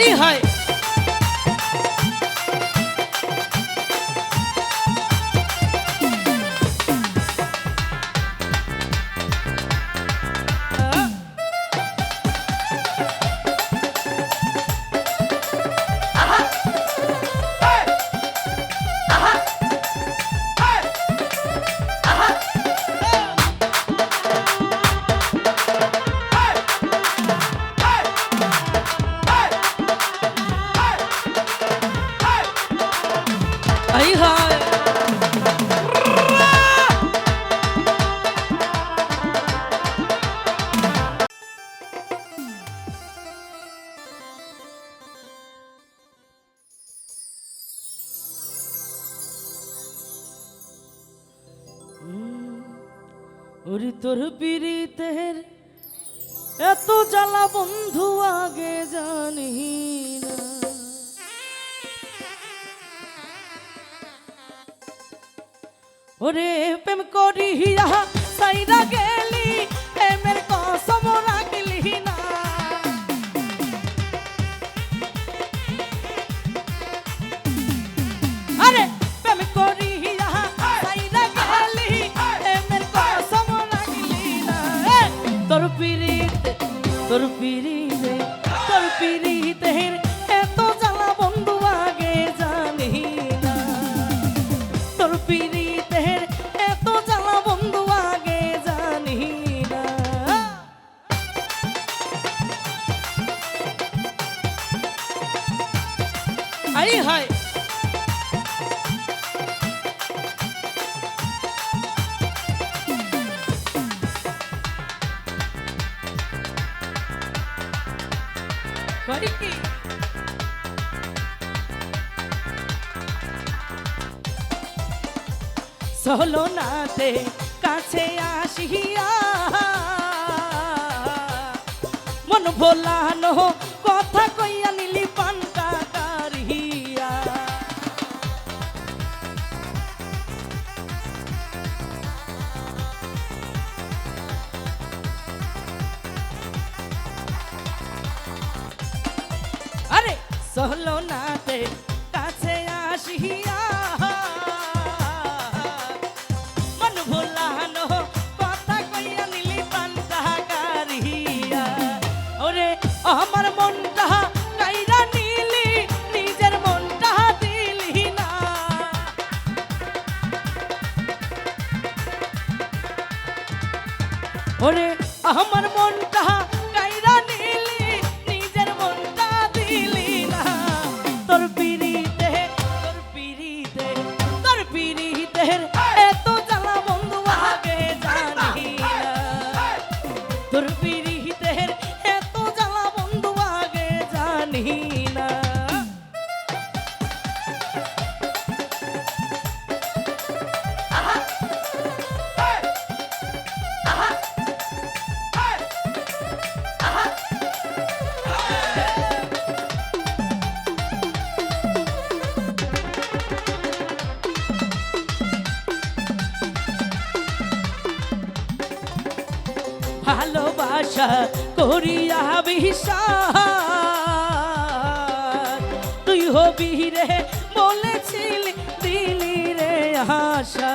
High high ওরে তোর পিরিতের এত জ্বালা বন্ধু আগে জানি না। ওরে প্রেম করিয়া সাইরা গেলি করি কি সহলো নাতে কাছে আসিয়া মন ভোলানো কথা কইয়া নিলি সহলো নাতে কাছে আসিয়া। মন ভোলানো, কথা কইয়া নিলি পান্তা কারিয়া ওরে, আমার মনটা কাইরা নিলি, নিজের মনটা দিলি না। ওরে, আমার মনটা তোর ভালোবাসা করিয়া বিশ্বাস। তুই হবি রে বলেছিলি দিলি রে আশা।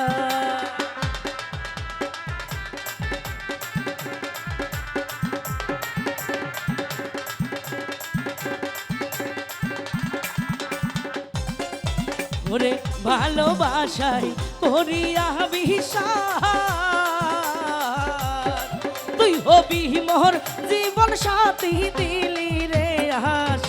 ওরে ভালোবাসাই করিয়া বিশ্বাস। তুই হবি মোর জীবন সাথী দিলি রে আশ্বাস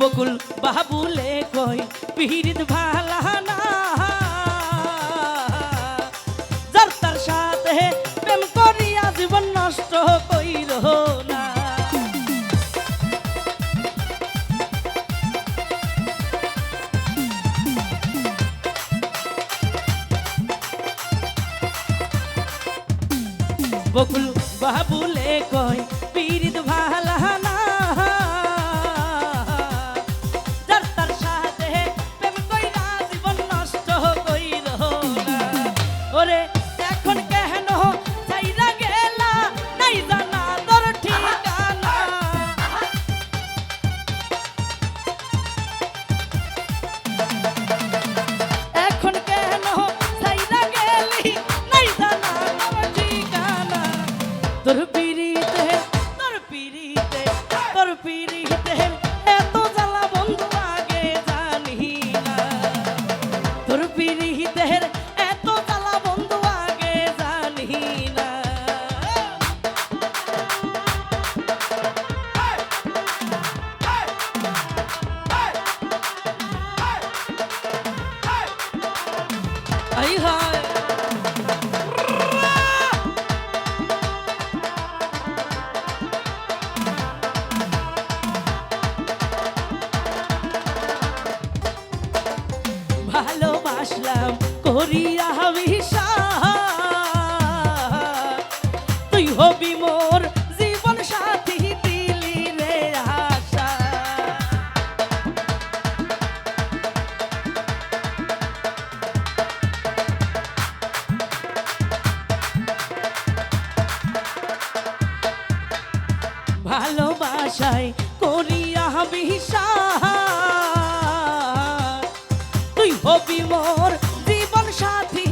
বকুল বাবুলে কই পিহিরিত ভালা না। যার তার সাথে প্রেম করিয়া জীবন নষ্ট কইর না। বকুল বাবুলে কয় pirihat hem ভালোবাসলাম, করিয়া আমি তুই হবি মোর জীবন সাথী দিলি রে আশা। ভালোবাসায় করিয়া আমি সা মোর জীবন সাথী।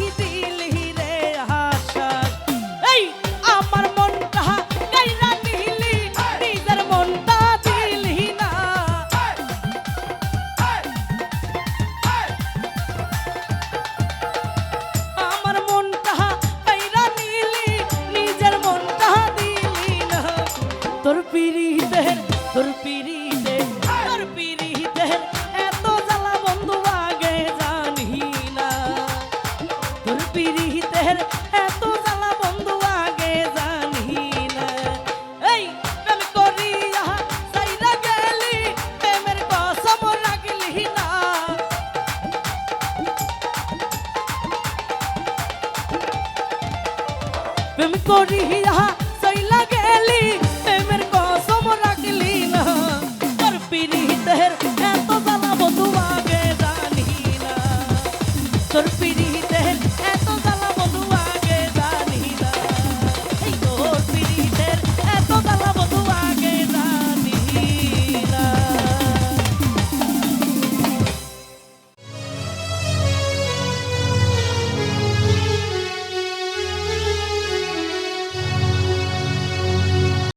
করিয়া সইলা গেলি প্রেমের কসম রাখলি না। তোর পিড়িতের